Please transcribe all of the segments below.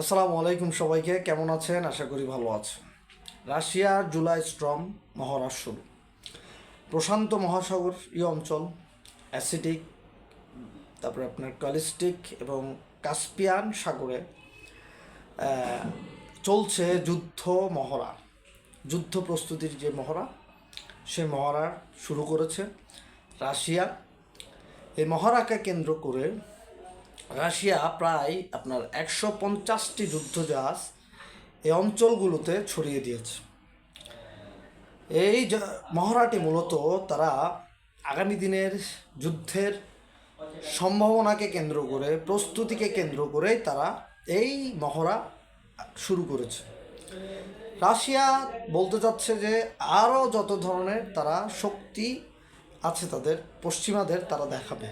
আসসালামু আলাইকুম সবাইকে, কেমন আছেন? আশা করি ভালো আছেন। রাশিয়া, জুলাই স্ট্রম মহড়া শুরু প্রশান্ত মহাসাগর এই অঞ্চল অ্যাসিডিক তারপরে আপনার কালিস্টিক এবং কাস্পিয়ান সাগরে চলছে যুদ্ধ মহড়া। যুদ্ধ প্রস্তুতির যে মহড়া সে মহড়া শুরু করেছে রাশিয়া। এই মহড়াকে কেন্দ্র করে রাশিয়া প্রায় আপনার একশো পঞ্চাশটি যুদ্ধজাহাজ এই অঞ্চলগুলোতে ছড়িয়ে দিয়েছে। এই মহড়াটি মূলত তারা আগামী দিনের যুদ্ধের সম্ভাবনাকে কেন্দ্র করে, প্রস্তুতিকে কেন্দ্র করে তারা এই মহড়া শুরু করেছে। রাশিয়া বলতে চাচ্ছে যে আরও যত ধরনের তারা শক্তি আছে তাদের, পশ্চিমাদের তারা দেখাবে।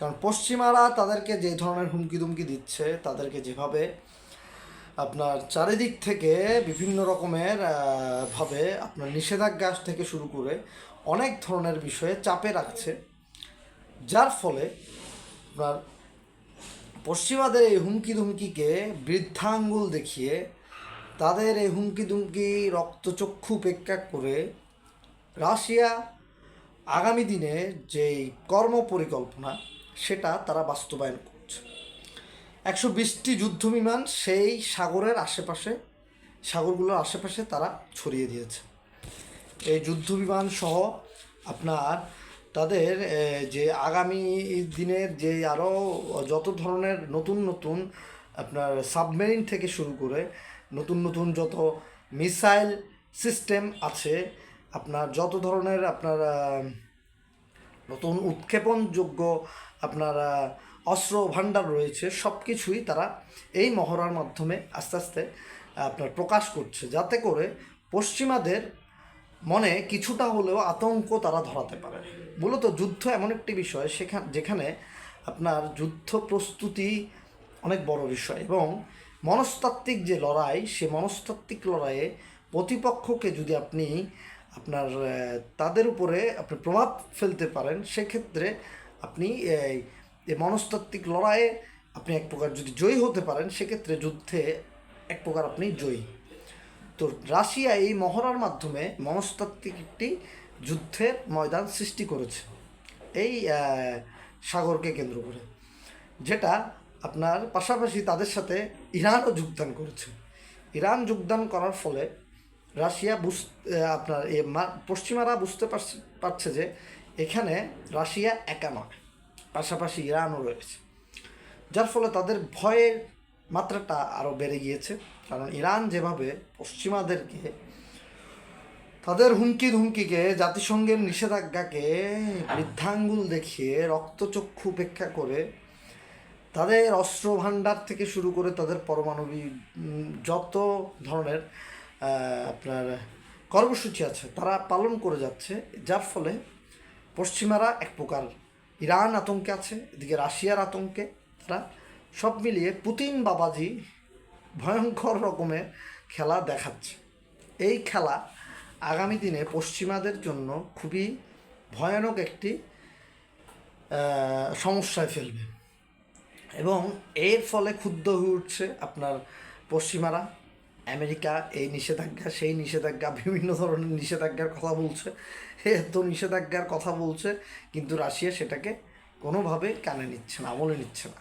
কারণ পশ্চিমারা তাদেরকে যে ধরনের হুমকি দুমকি দিচ্ছে, তাদেরকে যেভাবে আপনার চারিদিক থেকে বিভিন্ন রকমের ভাবে আপনার নিষেধাজ্ঞা থেকে শুরু করে অনেক ধরনের বিষয়ে চাপে রাখছে। যার ফলে আপনার পশ্চিমাদের এই হুমকি দুমকিকে বৃদ্ধাঙ্গুল দেখিয়ে তাদের এই হুমকি দুমকি রক্তচক্ষু উপেক্ষা করে রাশিয়া আগামী দিনে যেই কর্ম পরিকল্পনা সেটা তারা বাস্তবায়ন করছে। একশো বিশটি যুদ্ধ বিমান সেই সাগরের আশেপাশে, সাগরগুলোর আশেপাশে তারা ছড়িয়ে দিয়েছে। এই যুদ্ধ বিমান সহ আপনার তাদের যে আগামী দিনের যে আরও যত ধরনের নতুন নতুন আপনার সাবমেরিন থেকে শুরু করে নতুন নতুন যত মিসাইল সিস্টেম আছে, আপনার যত ধরনের আপনার নতুন উৎক্ষেপণযোগ্য আপনার অস্ত্র ভাণ্ডার রয়েছে সব কিছুই তারা এই মহড়ার মাধ্যমে আস্তে আস্তে আপনার প্রকাশ করছে। যাতে করে পশ্চিমাদের মনে কিছুটা হলেও আতঙ্ক তারা ধরাতে পারে। মূলত যুদ্ধ এমন একটি বিষয়, সেখানে, যেখানে আপনার যুদ্ধ প্রস্তুতি অনেক বড় বিষয় এবং মনস্তাত্ত্বিক যে লড়াই, সে মনস্তাত্ত্বিক লড়াইয়ে প্রতিপক্ষকে যদি আপনি আপনার তাদের উপরে আপনি প্রভাব ফেলতে পারেন, সেক্ষেত্রে আপনি এই মনস্তাত্ত্বিক লড়াইয়ে আপনি এক প্রকার যদি জয়ী হতে পারেন, সেক্ষেত্রে যুদ্ধে এক প্রকার আপনি জয়ী। তো রাশিয়া এই মহড়ার মাধ্যমে মনস্তাত্ত্বিক একটি যুদ্ধের ময়দান সৃষ্টি করেছে। এই সাগরকে কেন্দ্র করে, যেটা আপনার পাশাপাশি তাদের সাথে ইরানও যোগদান করেছে। ইরান যোগদান করার ফলে রাশিয়া বুঝ আপনার এ পশ্চিমারা বুঝতে পারছে যে এখানে রাশিয়া একা নয়, পাশাপাশি ইরানও রয়েছে। যার ফলে তাদের ভয়ের মাত্রাটা আরও বেড়ে গিয়েছে। কারণ ইরান যেভাবে পশ্চিমাদেরকে তাদের হুমকি ধুমকিকে জাতিসংঘের নিষেধাজ্ঞাকে বৃদ্ধাঙ্গুল দেখিয়ে, রক্তচক্ষু উপেক্ষা করে তাদের অস্ত্র ভাণ্ডার থেকে শুরু করে তাদের পারমাণবিক যত ধরনের আপনার কর্মসূচি আছে, তারা পালন করে যাচ্ছে, যার ফলে পশ্চিমারা এক প্রকার ইরান আতঙ্কে আছে, এদিকে রাশিয়ার আতঙ্কে, তারা সব মিলিয়ে পুতিন বাবাজি ভয়ঙ্কর রকমের খেলা দেখাচ্ছে। এই খেলা আগামী দিনে পশ্চিমাদের জন্য খুবই ভয়ানক একটি সমস্যায় ফেলবে। এবং এর ফলে ক্ষুব্ধ হয়ে উঠছে আপনার পশ্চিমারা। আমেরিকা এই নিষেধাজ্ঞা, সেই নিষেধাজ্ঞা, বিভিন্ন ধরনের নিষেধাজ্ঞার কথা বলছে, এত নিষেধাজ্ঞার কথা বলছে, কিন্তু রাশিয়া সেটাকে কোনোভাবে কানে নিচ্ছে না, আমলে নিচ্ছে না।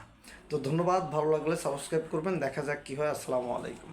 তো ধন্যবাদ, ভালো লাগলে সাবস্ক্রাইব করবেন, দেখা যাক কী হয়, আসসালামু আলাইকুম।